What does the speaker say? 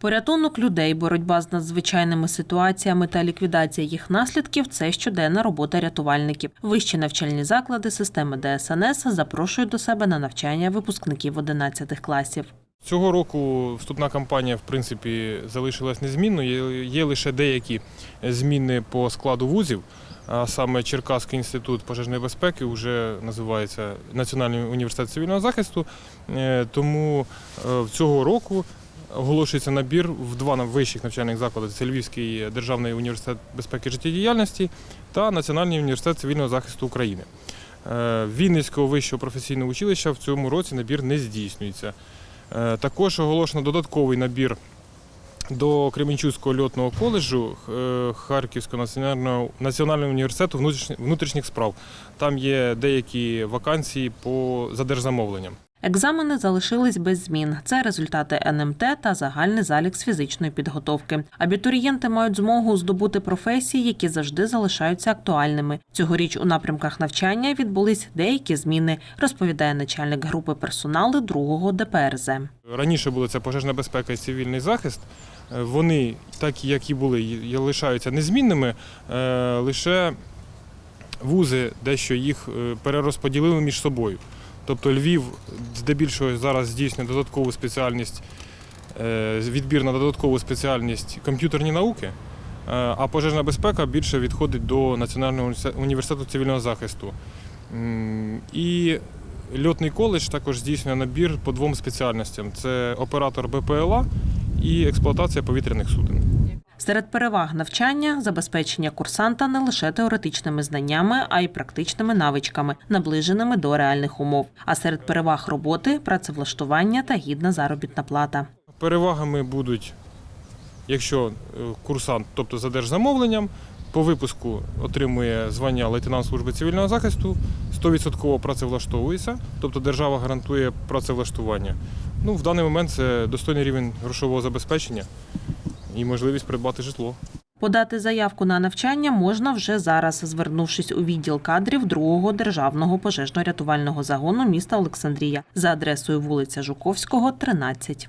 Порятунок людей, боротьба з надзвичайними ситуаціями та ліквідація їх наслідків це щоденна робота рятувальників. Вищі навчальні заклади системи ДСНС запрошують до себе на навчання випускників 11 класів. Цього року вступна кампанія, в принципі, залишилась незмінною. Є- лише деякі зміни по складу вузів. А саме Черкаський інститут пожежної безпеки вже називається Національний університет цивільного захисту. Е, Тому е, цього року оголошується набір в два вищих навчальних закладах: це Львівський державний університет безпеки життєдіяльності та Національний університет цивільного захисту України. Е, Вінницького вищого професійного училища в цьому році набір не здійснюється. Е, Також оголошено додатковий набір до Кременчуцького льотного коледжу е, Харківського національного, національного університету внутрішніх, справ. Там є деякі вакансії по за держзамовленням. Екзамени залишились без змін. Це результати НМТ та загальний залік з фізичної підготовки. Абітурієнти мають змогу здобути професії, які завжди залишаються актуальними. Цьогоріч у напрямках навчання відбулись деякі зміни, розповідає начальник групи персоналу другого ДПРЗ. Раніше були це пожежна безпека і цивільний захист. Е, Вони, так як і були, лишаються незмінними. е, Лише вузи дещо їх е, перерозподілили між собою. Тобто Львів здебільшого зараз здійснює додаткову спеціальність, е, відбір на додаткову спеціальність комп'ютерні науки, е, а пожежна безпека більше відходить до Національного університету- університету цивільного захисту. І льотний коледж також здійснює набір по двом спеціальностям: це оператор БПЛА і експлуатація повітряних суден. Серед переваг навчання забезпечення курсанта не лише теоретичними знаннями, а й практичними навичками, наближеними до реальних умов. А серед переваг роботи працевлаштування та гідна заробітна плата. Перевагами будуть, якщо е, курсант, тобто за держзамовленням, по випуску отримує звання лейтенант служби цивільного захисту, 100% працевлаштовується, тобто держава гарантує працевлаштування. Ну, в даний момент це достойний рівень грошового забезпечення і можливість придбати житло. Подати заявку на навчання можна вже зараз, звернувшись у відділ кадрів другого державного пожежно-рятувального загону міста Олександрія за адресою вулиця Жуковського, 13.